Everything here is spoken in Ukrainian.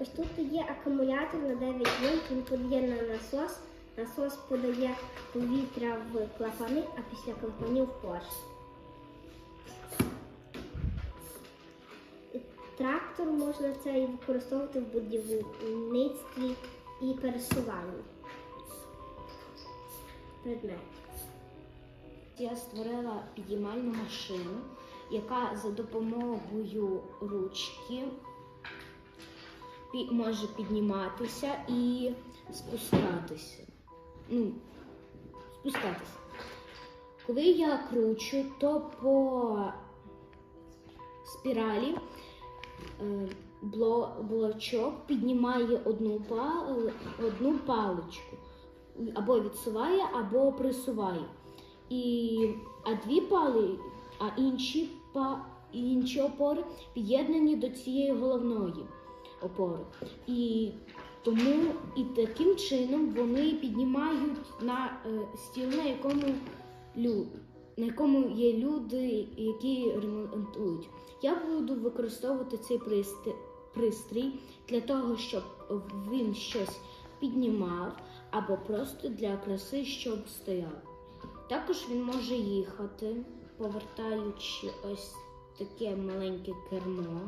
Ось тут є акумулятор на 9 вольт, він подає на насос. Насос подає повітря в клапани, а після клапанів в порш. Трактор можна це і використовувати в будівництві і пересуванні предметів. Я створила підіймальну машину, яка за допомогою ручки може підніматися і спускатися. Ну, спускатися. Коли я кручу, то по спіралі е, блочок піднімає одну, па- одну паличку. Або відсуває, або присуває. І, а дві пали, а інші, па, інші опори під'єднані до цієї головної опори. І тому і таким чином вони піднімають на е, стіл, на якому, лю, на якому є люди, які ремонтують. Я буду використовувати цей пристрій для того, щоб він щось піднімав, або просто для краси, щоб стояв. Також він може їхати, повертаючи ось таке маленьке кермо.